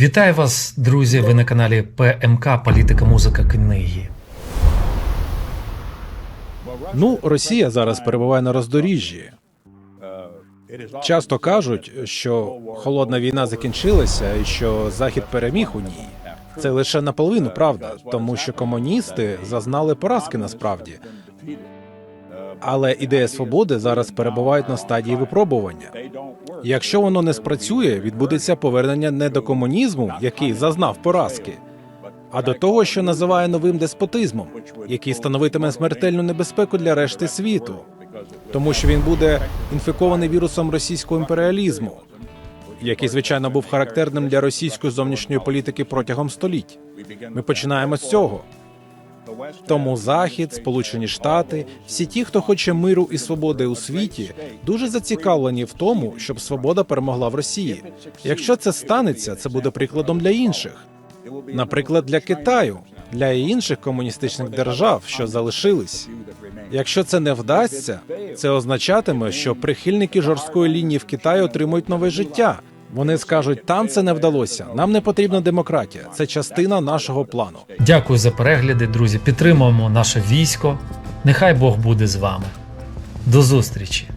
Вітаю вас, друзі! Ви на каналі ПМК Політика, музика, книги. Ну, Росія зараз перебуває на роздоріжжі. Часто кажуть, що холодна війна закінчилася і що Захід переміг у ній. Це лише наполовину правда, тому що комуністи зазнали поразки насправді. Але ідея свободи зараз перебувають на стадії випробування. Якщо воно не спрацює, відбудеться повернення не до комунізму, який зазнав поразки, а до того, що називає новим деспотизмом, який становитиме смертельну небезпеку для решти світу, тому що він буде інфікований вірусом російського імперіалізму, який звичайно був характерним для російської зовнішньої політики протягом століть. Ми починаємо з цього. Тому Захід, Сполучені Штати, всі ті, хто хоче миру і свободи у світі, дуже зацікавлені в тому, щоб свобода перемогла в Росії. Якщо це станеться, це буде прикладом для інших. Наприклад, для Китаю, для інших комуністичних держав, що залишились. Якщо це не вдасться, це означатиме, що прихильники жорсткої лінії в Китаї отримують нове життя. Вони скажуть, там це не вдалося. Нам не потрібна демократія. Це частина нашого плану. Дякую за перегляди, друзі. Підтримуємо наше військо. Нехай Бог буде з вами. До зустрічі!